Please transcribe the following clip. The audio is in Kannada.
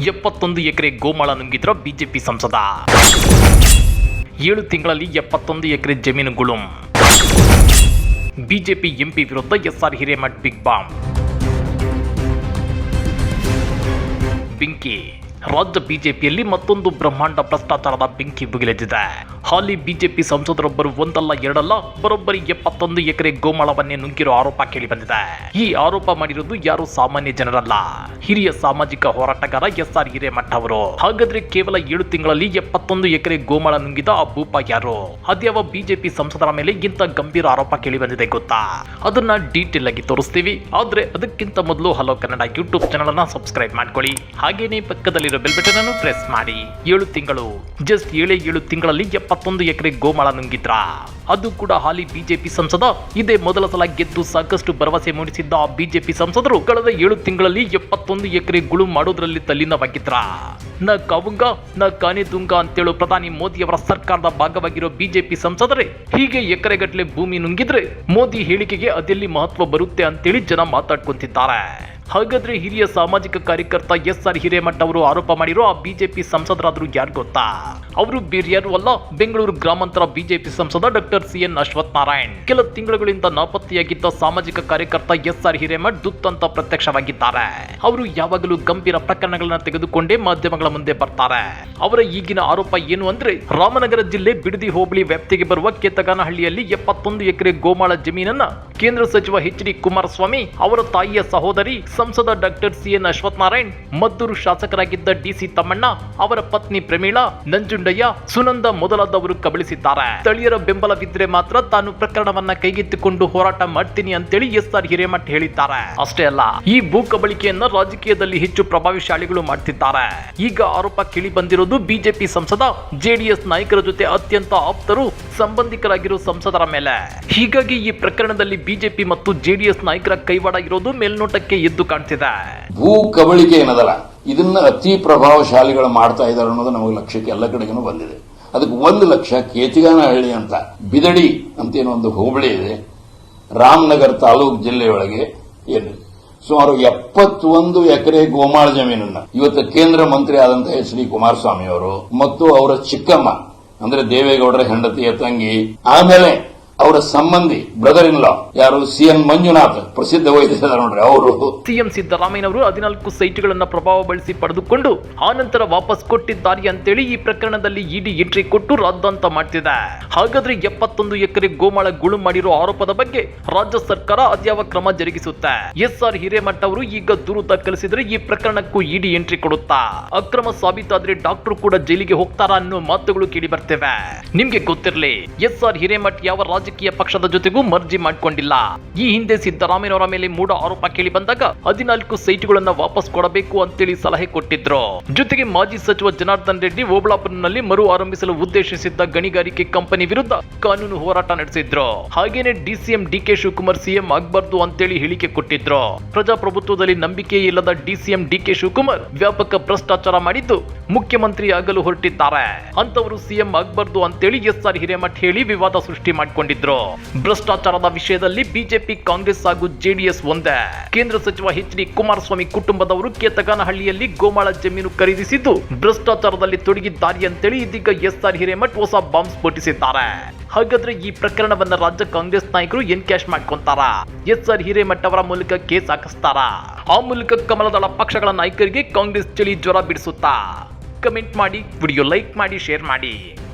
ಎಪ್ಪತ್ತೊಂದು ಎಕರೆ ಗೋಮಾಳ ನುಂಗಿದ್ರ ಬಿಜೆಪಿ ಸಂಸದ. ಏಳು ತಿಂಗಳಲ್ಲಿ ಎಪ್ಪತ್ತೊಂದು ಎಕರೆ ಜಮೀನು ಗುಳುಂ. ಬಿಜೆಪಿ ಎಂಪಿ ವಿರುದ್ಧ ಎಸ್ಆರ್ ಹಿರೇಮಠ್ ಬಿಗ್ ಬಾಂಬ್ ಬೆಂಕಿ. ರಾಜ್ಯ ಬಿಜೆಪಿಯಲ್ಲಿ ಮತ್ತೊಂದು ಬ್ರಹ್ಮಾಂಡ ಭ್ರಷ್ಟಾಚಾರದ ಬೆಂಕಿ ಬುಗಿಲೆದ್ದಿದೆ ಹಾಲಿ ಬಿಜೆಪಿ ಸಂಸದರೊಬ್ಬರು ಒಂದಲ್ಲ ಎರಡಲ್ಲ, ಬರೋಬ್ಬರಿ ಎಪ್ಪತ್ತೊಂದು ಎಕರೆ ಗೋಮಾಳವನ್ನೇ ನುಂಗಿರೋ ಆರೋಪ ಕೇಳಿ ಬಂದಿದೆ ಈ ಆರೋಪ ಮಾಡಿರೋದು ಯಾರು ಸಾಮಾನ್ಯ ಜನರಲ್ಲ. ಹಿರಿಯ ಸಾಮಾಜಿಕ ಹೋರಾಟಗಾರ ಎಸ್ ಆರ್ ಹಿರೇಮಠ ಅವರು. ಹಾಗಾದ್ರೆ ಕೇವಲ ಏಳು ತಿಂಗಳಲ್ಲಿ ಎಪ್ಪತ್ತೊಂದು ಎಕರೆ ಗೋಮಾಳ ನುಂಗಿದ ಆ ಭೂಪ ಯಾರು? ಅದ್ಯಾವ ಬಿಜೆಪಿ ಸಂಸದರ ಮೇಲೆ ಇಂತ ಗಂಭೀರ ಆರೋಪ ಕೇಳಿ ಬಂದಿದೆ ಗೊತ್ತಾ? ಅದನ್ನ ಡೀಟೇಲ್ ಆಗಿ ತೋರಿಸ್ತೀವಿ. ಆದ್ರೆ ಅದಕ್ಕಿಂತ ಮೊದಲು ಹಲೋ ಕನ್ನಡ ಯೂಟ್ಯೂಬ್ ಚಾನಲ್ ಅನ್ನ ಸಬ್ಸ್ಕ್ರೈಬ್ ಮಾಡ್ಕೊಳ್ಳಿ. ಹಾಗೇನೆ ಪಕ್ಕದಲ್ಲಿರೋ ಬೆಲ್ ಬಟನ್ ಅನ್ನು ಪ್ರೆಸ್ ಮಾಡಿ. ಏಳು ತಿಂಗಳು ಜಸ್ಟ್ ಏಳೇ ಏಳು ತಿಂಗಳಲ್ಲಿ ಎಪ್ಪತ್ತೊಂದು ಎಕರೆ ಗೋಮಾಳ ನುಂಗಿದ್ರ? ಅದು ಕೂಡ ಹಾಲಿ ಬಿಜೆಪಿ ಸಂಸದ. ಇದೇ ಮೊದಲ ಸಲ ಗೆದ್ದು ಸಾಕಷ್ಟು ಭರವಸೆ ಮೂಡಿಸಿದ್ದ ಬಿಜೆಪಿ ಸಂಸದರು ಕಳೆದ ಏಳು ತಿಂಗಳಲ್ಲಿ ಎಪ್ಪತ್ತೊಂದು ಎಕರೆ ಗುಳು ಮಾಡೋದ್ರಲ್ಲಿ ತಲ್ಲೀನವಾಗಿದ್ರ. ನ ಕವುಂಗ, ನ ಕಾನೆದುಂಗ ಅಂತೇಳು ಪ್ರಧಾನಿ ಮೋದಿಯವರ ಸರ್ಕಾರದ ಭಾಗವಾಗಿರೋ ಬಿಜೆಪಿ ಸಂಸದರೇ ಹೀಗೆ ಎಕರೆಗಟ್ಟಲೆ ಭೂಮಿ ನುಂಗಿದ್ರೆ ಮೋದಿ ಹೇಳಿಕೆಗೆ ಅದೆಲ್ಲಿ ಮಹತ್ವ ಬರುತ್ತೆ ಅಂತೇಳಿ ಜನ ಮಾತಾಡ್ಕೊಂತಿದ್ದಾರೆ. ಹಾಗಾದ್ರೆ ಹಿರಿಯ ಸಾಮಾಜಿಕ ಕಾರ್ಯಕರ್ತ ಎಸ್ ಆರ್ ಹಿರೇಮಠ ಅವರು ಆರೋಪ ಮಾಡಿರೋ ಆ ಬಿಜೆಪಿ ಸಂಸದರಾದ್ರೂ ಯಾರು ಗೊತ್ತಾ? ಅವರು ಬೇರ್ಯಾರು ಅಲ್ಲ, ಬೆಂಗಳೂರು ಗ್ರಾಮಾಂತರ ಬಿಜೆಪಿ ಸಂಸದ doctor C N Ashwath Narayan. ಕೆಲ ತಿಂಗಳುಗಳಿಂದ ನಾಪತ್ತೆಯಾಗಿದ್ದ ಸಾಮಾಜಿಕ ಕಾರ್ಯಕರ್ತ ಎಸ್ ಆರ್ ಹಿರೇಮಠ್ ದುತ್ತಂತ ಪ್ರತ್ಯಕ್ಷವಾಗಿದ್ದಾರೆ. ಅವರು ಯಾವಾಗಲೂ ಗಂಭೀರ ಪ್ರಕರಣಗಳನ್ನ ತೆಗೆದುಕೊಂಡೇ ಮಾಧ್ಯಮಗಳ ಮುಂದೆ ಬರ್ತಾರೆ. ಅವರ ಈಗಿನ ಆರೋಪ ಏನು ಅಂದ್ರೆ, ರಾಮನಗರ ಜಿಲ್ಲೆ ಬಿಡದಿ ಹೋಬಳಿ ವ್ಯಾಪ್ತಿಗೆ ಬರುವ ಕೇತಗಾನಹಳ್ಳಿಯಲ್ಲಿ ಎಪ್ಪತ್ತೊಂದು ಎಕರೆ ಗೋಮಾಳ ಜಮೀನನ್ನ ಕೇಂದ್ರ ಸಚಿವ ಎಚ್ ಡಿ ಕುಮಾರಸ್ವಾಮಿ ಅವರ ತಾಯಿಯ ಸಹೋದರಿ ಸಂಸದ doctor C N Ashwath Narayan Maddur ಶಾಸಕರಾಗಿದ್ದ DC Thammanna, ಅವರ ಪತ್ನಿ ಪ್ರಮೀಳಾ, ನಂಜುಂಡಯ್ಯ, ಸುನಂದ ಮೊದಲಾದವರು ಕಬಳಿಸಿದ್ದಾರೆ. ಸ್ಥಳೀಯರ ಬೆಂಬಲವಿದ್ರೆ ಮಾತ್ರ ತಾನು ಪ್ರಕರಣವನ್ನ ಕೈಗೆತ್ತಿಕೊಂಡು ಹೋರಾಟ ಮಾಡ್ತೀನಿ ಅಂತೇಳಿ ಎಸ್ ಆರ್ ಹಿರೇಮಠ್ ಹೇಳಿದ್ದಾರೆ. ಅಷ್ಟೇ ಅಲ್ಲ, ಈ ಭೂ ಕಬಳಿಕೆಯನ್ನ ರಾಜಕೀಯದಲ್ಲಿ ಹೆಚ್ಚು ಪ್ರಭಾವಿಶಾಲಿಗಳು ಮಾಡ್ತಿದ್ದಾರೆ. ಈಗ ಆರೋಪ ಕೇಳಿ ಬಂದಿರೋದು ಬಿಜೆಪಿ ಸಂಸದ, ಜೆಡಿಎಸ್ ನಾಯಕರ ಜೊತೆ ಅತ್ಯಂತ ಆಪ್ತರು ಸಂಬಂಧಿಕರಾಗಿರೋ ಸಂಸದರ ಮೇಲೆ. ಹೀಗಾಗಿ ಈ ಪ್ರಕರಣದಲ್ಲಿ ಬಿಜೆಪಿ ಮತ್ತು ಜೆಡಿಎಸ್ ನಾಯಕರ ಕೈವಾಡ ಇರೋದು ಮೇಲ್ನೋಟಕ್ಕೆ ಎದ್ದು ಕಾಣ್ತಿದೆ. ಭೂ ಕಬಳಿಕೆ ಏನದಲ್ಲ? ಇದನ್ನ ಅತಿ ಪ್ರಭಾವಶಾಲಿಗಳು ಮಾಡ್ತಾ ಇದ್ದಾರೆ ಅನ್ನೋದು ನಮಗೆ ಲಕ್ಷ್ಯಕ್ಕೆ ಎಲ್ಲ ಕಡೆಗೂ ಬಂದಿದೆ. ಅದಕ್ಕೆ ಒಂದು ಲಕ್ಷ ಕೇತಿಗಾನಹಳ್ಳಿ ಅಂತ, ಬಿದಡಿ ಅಂತ ಏನೋ ಒಂದು ಹೋಬಳಿ ಇದೆ. ರಾಮನಗರ ತಾಲೂಕ್ ಜಿಲ್ಲೆಯೊಳಗೆ ಏನು ಸುಮಾರು ಎಪ್ಪತ್ತೊಂದು ಎಕರೆ ಗೋಮಾಳ ಜಮೀನನ್ನ ಇವತ್ತು ಕೇಂದ್ರ ಮಂತ್ರಿ ಆದಂತಹ ಎಚ್ ಡಿ ಕುಮಾರಸ್ವಾಮಿ ಅವರು ಮತ್ತು ಅವರ ಚಿಕ್ಕಮ್ಮ, ಅಂದ್ರೆ ದೇವೇಗೌಡರ ಹೆಂಡತಿಯ ತಂಗಿ, ಆಮೇಲೆ ಅವರ ಸಂಬಂಧಿ ಬ್ರದರ್ ಇನ್ ಲಾ ಯಾರು ಸಿ ಎನ್ ಮಂಜುನಾಥ್ ಪ್ರಸಿದ್ಧ ವೈದ್ಯರ ನೋಡ್ರಿ ಅವರು. ಸಿಎಂ ಸಿದ್ದರಾಮಯ್ಯನವರು ಹದಿನಾಲ್ಕು ಸೈಟ್ಗಳನ್ನ ಪ್ರಭಾವ ಬಳಸಿ ಪಡೆದುಕೊಂಡು ಆನಂತರ ವಾಪಸ್ ಕೊಟ್ಟಿದ್ದಾರೆ ಅಂತೇಳಿ ಈ ಪ್ರಕರಣದಲ್ಲಿ ಇಡಿ ಎಂಟ್ರಿ ಕೊಟ್ಟು ರದ್ದಂತ ಮಾಡ್ತಿದೆ. ಹಾಗಾದ್ರೆ ಎಪ್ಪತ್ತೊಂದು ಎಕರೆ ಗೋಮಾಳ ಗುಳು ಮಾಡಿರುವ ಆರೋಪದ ಬಗ್ಗೆ ರಾಜ್ಯ ಸರ್ಕಾರ ಅದ್ಯಾವ ಕ್ರಮ ಜರುಗಿಸುತ್ತೆ? ಎಸ್ ಆರ್ ಹಿರೇಮಠ ಅವರು ಈಗ ದೂರು ದಾಖಲಿಸಿದ್ರೆ ಈ ಪ್ರಕರಣಕ್ಕೂ ಇಡಿ ಎಂಟ್ರಿ ಕೊಡುತ್ತಾ? ಅಕ್ರಮ ಸಾಬೀತಾದ್ರೆ ಡಾಕ್ಟರ್ ಕೂಡ ಜೈಲಿಗೆ ಹೋಗ್ತಾರಾ ಅನ್ನೋ ಮಾತುಗಳು ಕೇಳಿ ಬರ್ತೇವೆ. ನಿಮ್ಗೆ ಗೊತ್ತಿರಲಿ ಎಸ್ ಆರ್ ಹಿರೇಮಠ್ ಯಾವ ರಾಜಕೀಯ ಪಕ್ಷದ ಜೊತೆಗೂ ಮರ್ಜಿ ಮಾಡಿಕೊಂಡಿಲ್ಲ. ಈ ಹಿಂದೆ ಸಿದ್ದರಾಮಯ್ಯನವರ ಮೇಲೆ ಮೂಡ ಆರೋಪ ಕೇಳಿ ಬಂದಾಗ ಹದಿನಾಲ್ಕು ಸೈಟ್ಗಳನ್ನ ವಾಪಸ್ ಕೊಡಬೇಕು ಅಂತೇಳಿ ಸಲಹೆ ಕೊಟ್ಟಿದ್ರು. ಜೊತೆಗೆ ಮಾಜಿ ಸಚಿವ ಜನಾರ್ದನ್ ರೆಡ್ಡಿ ಓಬಳಾಪುರನಲ್ಲಿ ಮರು ಆರಂಭಿಸಲು ಉದ್ದೇಶಿಸಿದ್ದ ಗಣಿಗಾರಿಕೆ ಕಂಪನಿ ವಿರುದ್ಧ ಕಾನೂನು ಹೋರಾಟ ನಡೆಸಿದ್ರು. ಹಾಗೇನೆ ಡಿಸಿಎಂ ಡಿಕೆ ಶಿವಕುಮಾರ್ ಸಿಎಂ ಆಗ್ಬಾರ್ದು ಅಂತೇಳಿ ಹೇಳಿಕೆ ಕೊಟ್ಟಿದ್ರು. ಪ್ರಜಾಪ್ರಭುತ್ವದಲ್ಲಿ ನಂಬಿಕೆ ಇಲ್ಲದ ಡಿಸಿಎಂ ಡಿಕೆ ಶಿವಕುಮಾರ್ ವ್ಯಾಪಕ ಭ್ರಷ್ಟಾಚಾರ ಮಾಡಿದ್ದು ಮುಖ್ಯಮಂತ್ರಿ ಆಗಲು ಹೊರಟಿದ್ದಾರೆ. ಅಂತವರು ಸಿಎಂ ಆಗ್ಬಾರ್ದು ಅಂತೇಳಿ ಎಸ್ ಆರ್ ಹಿರೇಮಠ್ ಹೇಳಿ ವಿವಾದ ಸೃಷ್ಟಿ ಮಾಡಿಕೊಂಡಿದ್ರು ಭ್ರಷ್ಟಾಚಾರದ ವಿಷಯದಲ್ಲಿ ಬಿಜೆಪಿ, ಕಾಂಗ್ರೆಸ್ ಹಾಗೂ ಜೆಡಿಎಸ್ ಒಂದೇ. ಕೇಂದ್ರ ಸಚಿವ ಎಚ್ ಡಿ ಕುಮಾರಸ್ವಾಮಿ ಕುಟುಂಬದವರು ಕೇತಗಾನಹಳ್ಳಿಯಲ್ಲಿ ಗೋಮಾಳ ಜಮೀನು ಖರೀದಿಸಿದ್ದು, ಭ್ರಷ್ಟಾಚಾರದಲ್ಲಿ ತೊಡಗಿದ್ದಾರೆ ಅಂತೇಳಿ ಇದೀಗ ಎಸ್ ಆರ್ ಹಿರೇಮಠ್ ಹೊಸ ಬಾಂಬ್ ಸ್ಫೋಟಿಸಿದ್ದಾರೆ. ಹಾಗಾದ್ರೆ ಈ ಪ್ರಕರಣವನ್ನ ರಾಜ್ಯ ಕಾಂಗ್ರೆಸ್ ನಾಯಕರು ಎನ್ ಕ್ಯಾಶ್ ಮಾಡ್ಕೊಂತಾರ? ಎಸ್ ಆರ್ ಹಿರೇಮಠ್ ಅವರ ಮೂಲಕ ಕೇಸ್ ಹಾಕಿಸ್ತಾರ? ಆ ಮೂಲಕ ಕಮಲದಳ ಪಕ್ಷಗಳ ನಾಯಕರಿಗೆ ಕಾಂಗ್ರೆಸ್ ಚಳಿ ಜ್ವರ ಬಿಡಿಸುತ್ತಾ? ಕಮೆಂಟ್ ಮಾಡಿ, ವಿಡಿಯೋ ಲೈಕ್ ಮಾಡಿ, ಶೇರ್ ಮಾಡಿ.